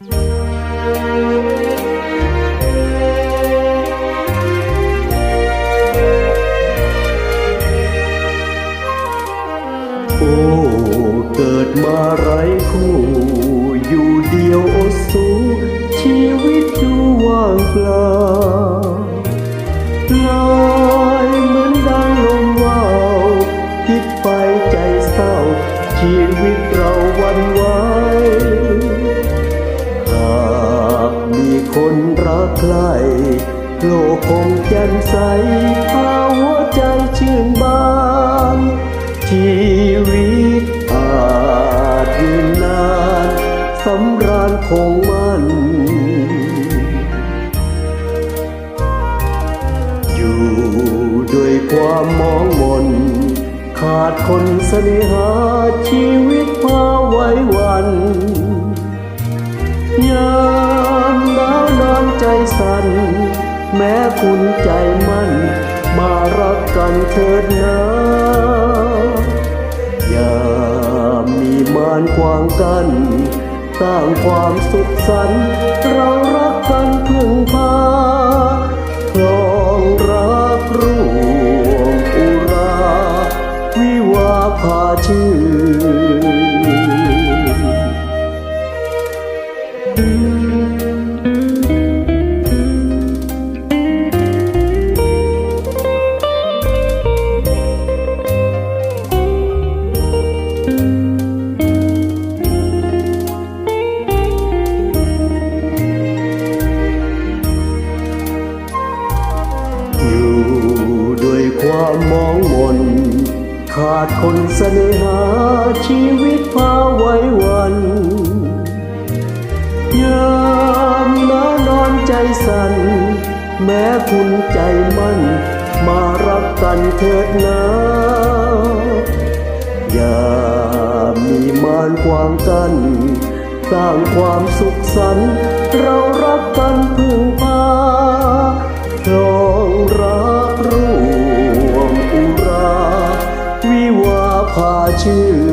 โอ้เกิดมาไร้คู่อยู่เดียวโอสูชีวิตดูว่างเปล่าลอยเหมือนดังลมว่าวคิดไป โลกคงแจ่มใสพาหัวใจชื่นบาน ชีวิตอาจยืนนานสำราญคงมันอยู่ด้วยความมองมน ขาดคนเสน่หาชีวิตพาไว้วันยามหนาวนอนใจสั่น แม้คุณใจมั่น มารักกันเถิดนะอย่ามีมานขวางกันสร้างความสุขสันต์เรารักกันพึ่งพาครองรักร่วมอุรา วิวาพาชื่น ดคนเสน่หาชีวิตพาไว้วันยามนานอนใจสั่นแม้คุณใจมั่น มารักกันเถิดนะอย่ามีมานขวางกัน สร้างความสุขสัน เรารักกันพึ่ง to